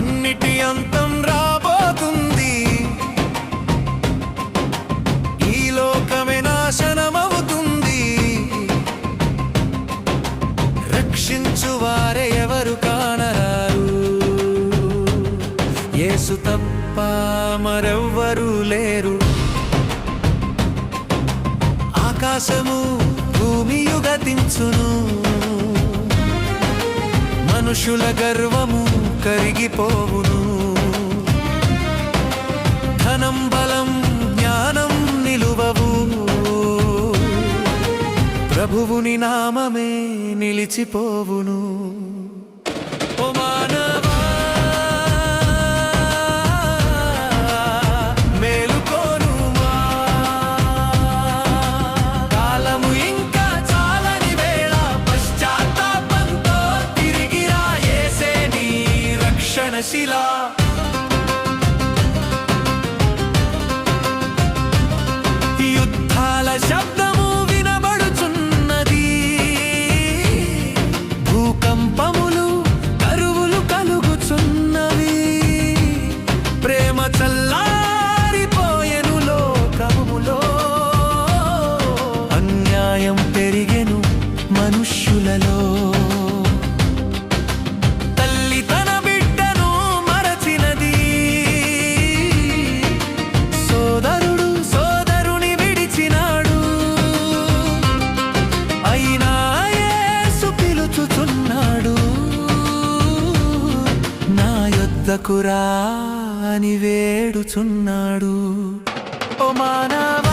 అన్నిటి అంతం రాబోతుంది. ఈ లోకమే నాశనమవుతుంది. రక్షించు వారే ఎవరు కానరారు. యేసు తప్ప మరెవ్వరూ లేరు. ఆకాశము భూమియు గతించును. మనుషుల గర్వము కరిగిపోవును. ధనం బలం జ్ఞానం నిలువవు. ప్రభువుని నామమే నిలిచిపోవును. రక్షణ శిలా యుద్ధాల శబ్ద యొద్దకు అని వేడుచున్నాడు? ఓ మానవ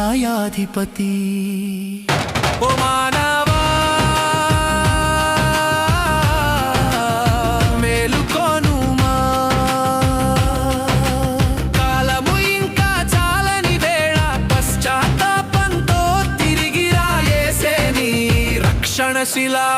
న్యాయాధిపతి. ఓ మానవా మేలుకోనుమా కాలము ఇంకా చాలని వేళ పశ్చాత్తాపంతో తిరిగి రాయేసే నీ రక్షణశిలా.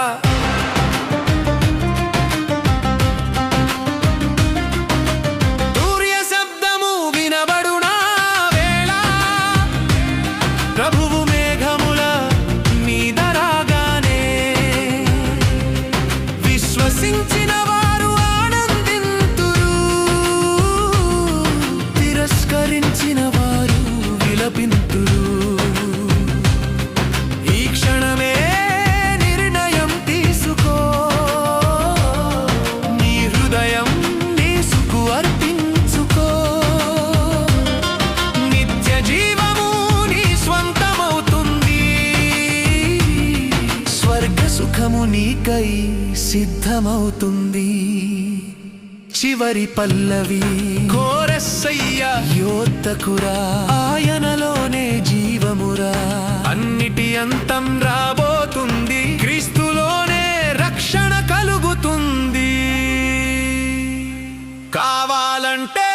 సిద్ధమవుతుంది. చివరి పల్లవి. కోరస్సయ్య యోత్తకురా ఆయనలోనే జీవమురా. అన్నిటి అంతం రాబోతుంది. క్రీస్తులోనే రక్షణ కలుగుతుంది. కావాలంటే